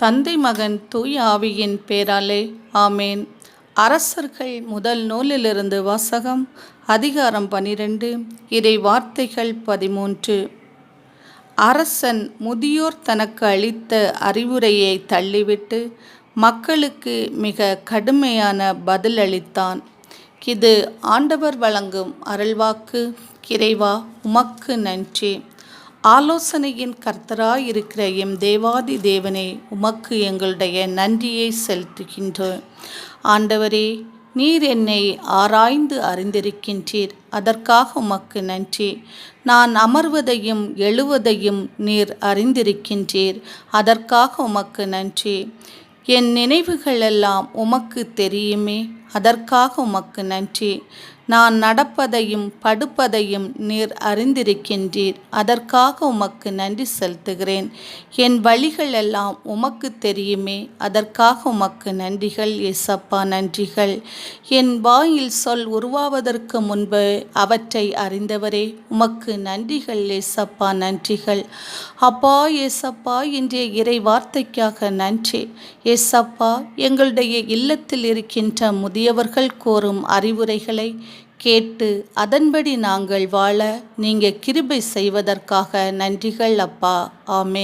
தந்தை மகன் தூய ஆவியின் பேராலே ஆமேன். அரசர்கள் முதல் நூலிலிருந்து வாசகம் அதிகாரம் பனிரெண்டு இறை வார்த்தைகள் பதிமூன்று. அரசன் முதியோர் தனக்கு அளித்த அறிவுரையை தள்ளிவிட்டு மக்களுக்கு மிக கடுமையான பதில் அளித்தான். இது ஆண்டவர் வழங்கும் அருள்வாக்கு இறைவா உமக்கு நன்றி. ஆலோசனையின் கர்த்தராயிருக்கிற எம் தேவாதி தேவனே உமக்கு எங்களுடைய நன்றியை செலுத்துகின்றோம். ஆண்டவரே நீர் என்னை ஆராய்ந்து அறிந்திருக்கின்றீர். அதற்காக உமக்கு நன்றி. நான் அமர்வதையும் எழுவதையும் நீர் அறிந்திருக்கின்றீர். அதற்காக உமக்கு நன்றி. என் நினைவுகள் எல்லாம் உமக்கு தெரியுமே. அதற்காக உமக்கு நன்றி. நான் நடப்பதையும் படுப்பதையும் நீர் அறிந்திருக்கின்றீர். அதற்காக உமக்கு நன்றி செலுத்துகிறேன். என் வழிகள் எல்லாம் உமக்கு தெரியுமே. அதற்காக உமக்கு நன்றிகள் ஏசப்பா நன்றிகள். என் வாயில் சொல் உருவாவதற்கு முன்பு அவற்றை அறிந்தவரே. உமக்கு நன்றிகள் ஏசப்பா நன்றிகள். அப்பா ஏசப்பா இன்றைய இறை வார்த்தைக்காக நன்றி. ஏசப்பா எங்களுடைய இல்லத்தில் இருக்கின்ற முதியவர்கள் கோரும் அறிவுரைகளை கேட்டு அதன்படி நாங்கள் வாழ நீங்கள் கிருபை செய்வதற்காக நன்றிகள் அப்பா. ஆமே